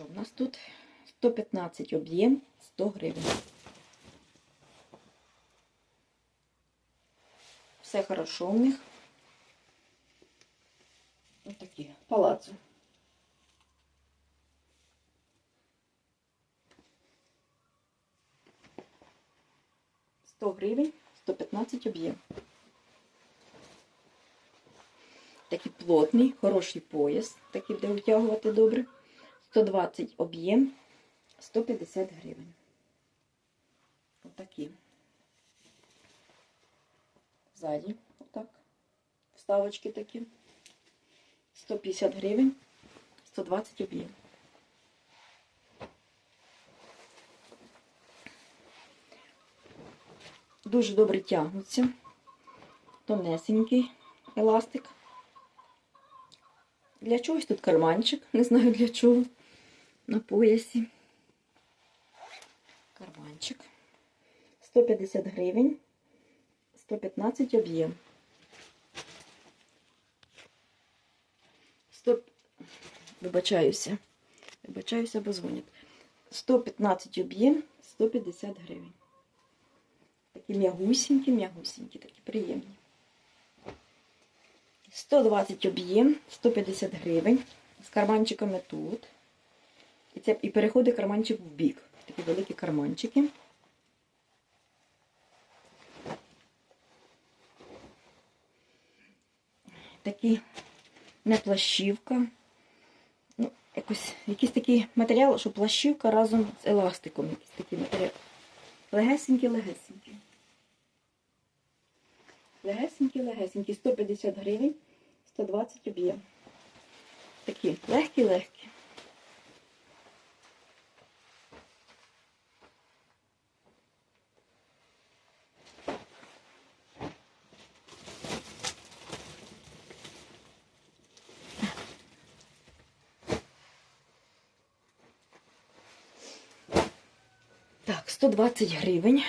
що в нас тут? 115 об'єм, 100 гривень. Все хорошо у них. Ось такі палаци. Сто гривень, 115 об'єм. Такий плотний, хороший пояс, такий буде витягувати добре. 120 об'єм, 150 гривень. Отакі. Ззаді, отак. Вставочки такі. 150 гривень, 120 об'єм. Дуже добре тягнуться. Тонесенький еластик. Для чогось тут карманчик, не знаю для чого. На поясі. Карманчик. 150 гривень, 115 об'єм. 100... Вибачаюся. Вибачаюся, бо дзвонять. 115 об'єм, 150 гривень. Такі м'ягусінькі, м'ягусінькі, такі приємні. 120 об'єм, 150 гривень. З карманчиками тут. І, це, і переходить карманчик в бік. Такі великі карманчики. Такі не плащівка. Ну, якось, якийсь такий матеріал, що плащівка разом з еластиком. Якийсь такий матеріал. Легесенький, легесенький. Легесенький, легесенький. 150 гривень, 120 об'єм. Такі легкі, легкі. Так, 120 гривень.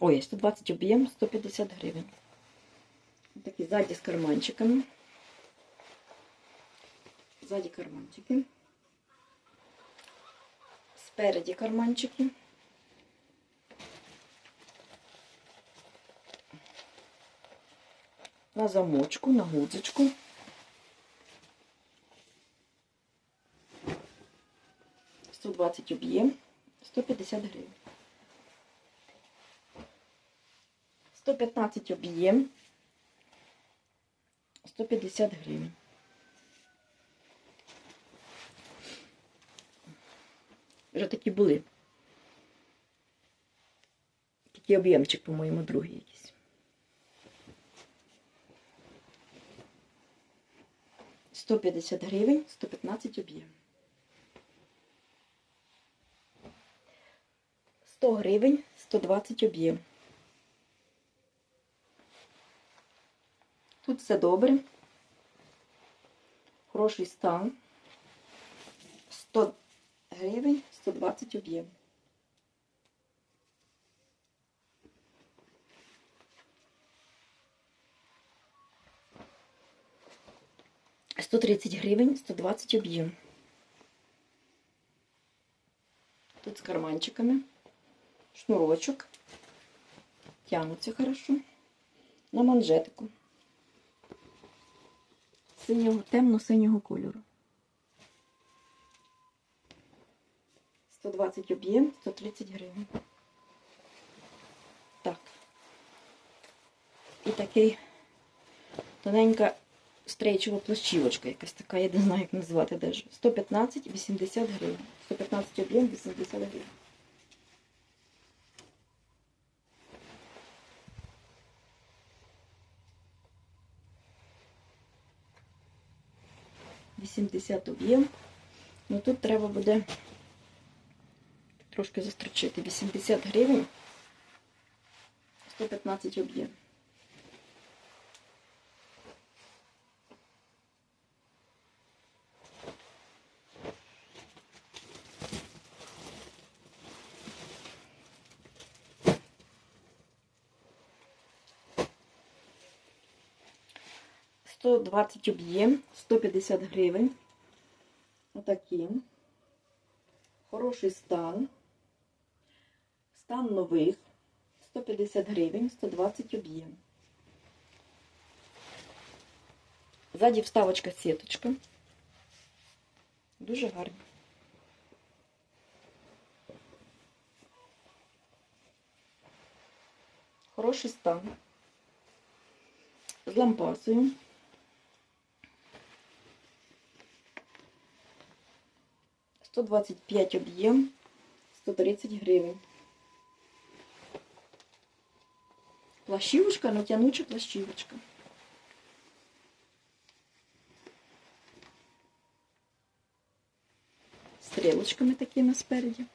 Ой, 120 об'єм, 150 гривень. Такі ззаді з карманчиками. Ззаді карманчики. Спереді карманчики. На замочку, на гудзичку. Сто двадцять об'єм, 150 гривень. 115 об'єм, 150 гривень. Вже такі були. Такий об'ємчик, по-моєму, другий якийсь. Сто п'ятдесят гривень, 115 об'єм. 100 гривень, 120 об'єм. Тут все добре. Хороший стан. 100 гривень, 120 об'єм. Сто тридцять гривень, 120 об'єм. Тут з карманчиками. Шнурочок. Тягнуться хорошо. На манжетику синього, темно-синього кольору. 120 об'єм, 130 гривень. Так. І такий тоненька стрейчова плащівочка, якась така, я не знаю, як назвати даже. 115 80 гривень. 115 об'єм, 80 гривень. Вісімдесят об'єм. Ну тут треба буде трошки застрочити. 80 гривень, 115 об'єм. Сто двадцять об'єм, 150 гривень. Отакі. Хороший стан. Стан нових. 150 гривень, 120 об'єм. Ззаді вставочка сіточка. Дуже гарно. Хороший стан. З лампасою. Сто двадцять п'ять об'єм, 130 гривень. Плащівочка, натянуча плащівочка. Стрілочками такими спереді.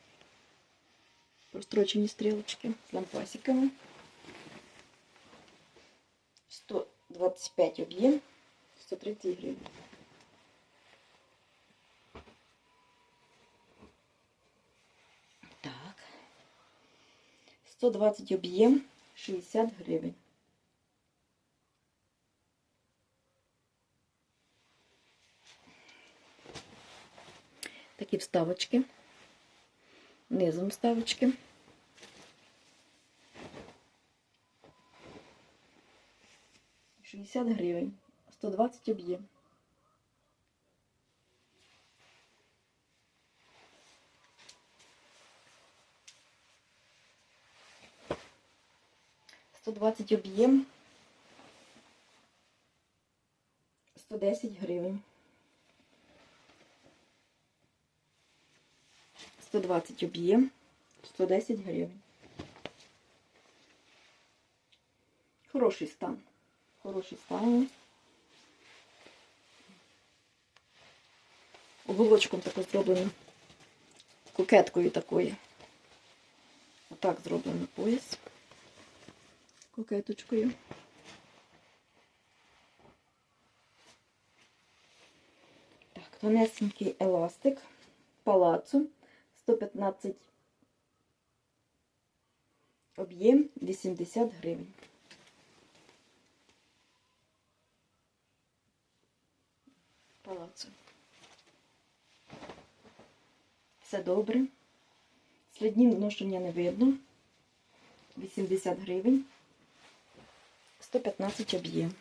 Прострочені стрілочки з лампасиками. 125 об'єм, 130 гривень. 120 об'єм, 60 гривень. Такі вставочки. Низом вставочки. Шістдесят гривень. 120 об'єм. Сто двадцять об'єм. 110 гривень. 120 об'єм, 110 гривень. Хороший стан. Хороший стан. Уголочком тако зроблено. Кокеткою такою. Отак зроблено пояс. Кокеточкою. Так, тонесенький еластик. Палацу. 115 об'єм 80 гривень. Палацу. Все добре. Слідні ношення не видно. 80 гривень. 115 об'єм.